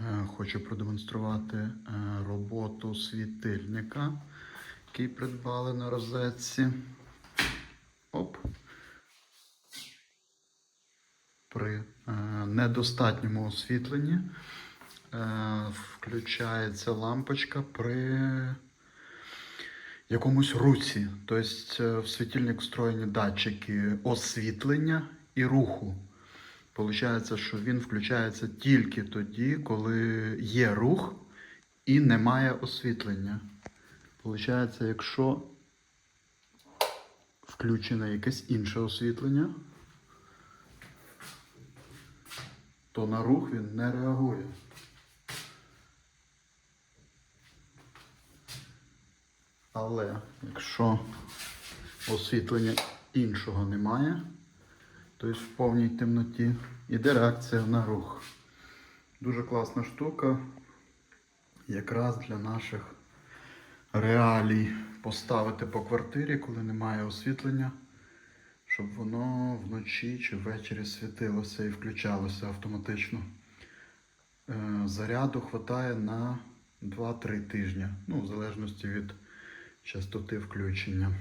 Е, Хочу продемонструвати е, роботу світильника, який придбали на розетці. Оп. При е, недостатньому освітленні включається лампочка при якомусь руці. Тобто в світильник встроєні датчики освітлення і руху. Получається, що він включається тільки тоді, коли є рух і немає освітлення. Получається, якщо включене якесь інше освітлення, то на рух він не реагує. Але якщо освітлення іншого немає, тобто в повній темноті, іде реакція на рух. Дуже класна штука, якраз для наших реалій поставити по квартирі, коли немає освітлення, щоб воно вночі чи ввечері світилося і включалося автоматично. Е, Заряду вистачає на 2-3 тижні, ну, в залежності від частоти включення.